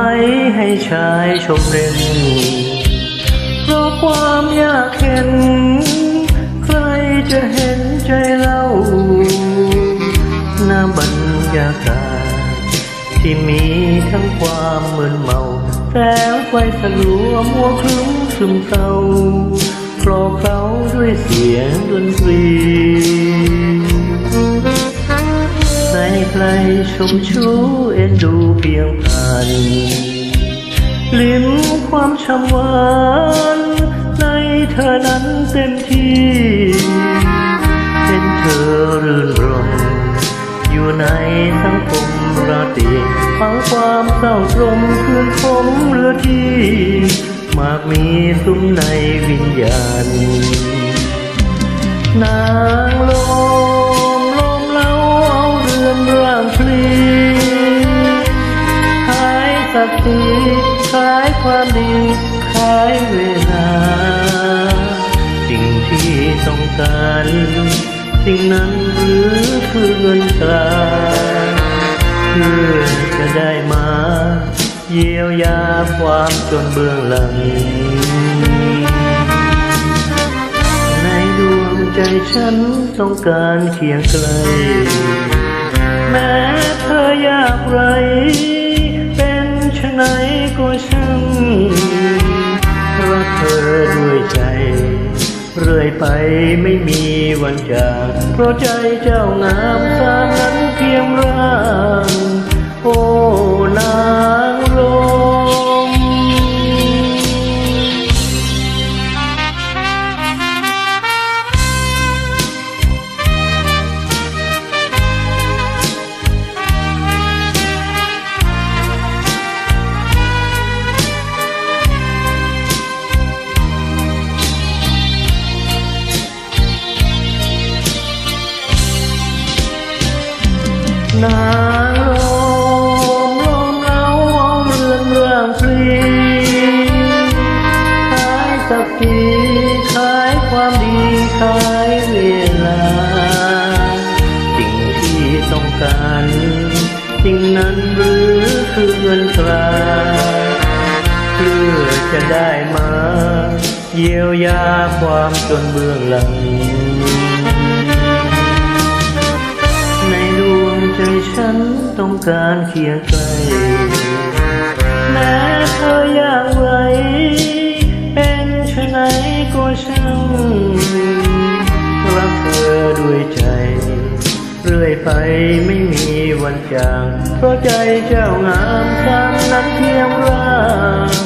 ว้ให้ชายชมเด่นเพราะความอยากเห็น ใครจะเห็นใจเราหน้าบรรยากาศที่มีทั้งความมึนเมาแสงไฟสลัวมัวครึ้มซึมเศร้าปลอบเขาด้วยเสียงดนตรี ใครชมชูเอ็นดูเพียงผ่านลิ้มความช่ำหวานในเธอนั้นเต็มที่เห็นเธอรื่นรมอยู่ในสังคมราตรีฟังความเศร้าตรมคืนคมเรือที่มากมีซุ้มในวิญญาณนางล ขายความดีขายเวลา สิ่งที่ต้องการ สิ่งนั้นหรือคือเงินตราเพื่อจะได้มา เยียวยาความจนเบื้องหลัง ในดวงใจฉันต้องการเคียงไกล แม้เธอยากไร เธอด้วยใจ เรื่อยไปไม่มีวันจาก เพราะใจเจ้างามสร้างนั้น นางลมลมเล่าเอาเรื่องเรื่องพลีขายสักทีขายความดีขายเวลา สิ่งที่ต้องการสิ่งนั้นหรือคือเงินตราเพื่อจะได้มา เยียวยาความจนเบื้องหลัง ต้องการเคียงไกล แม้เธออยากไว้เป็นชะไหนก็ช่างรักเธอด้วยใจ เรื่อยไปไม่มีวันจาง เพราะใจเจ้างามคร้งนั้นเพียงร่าง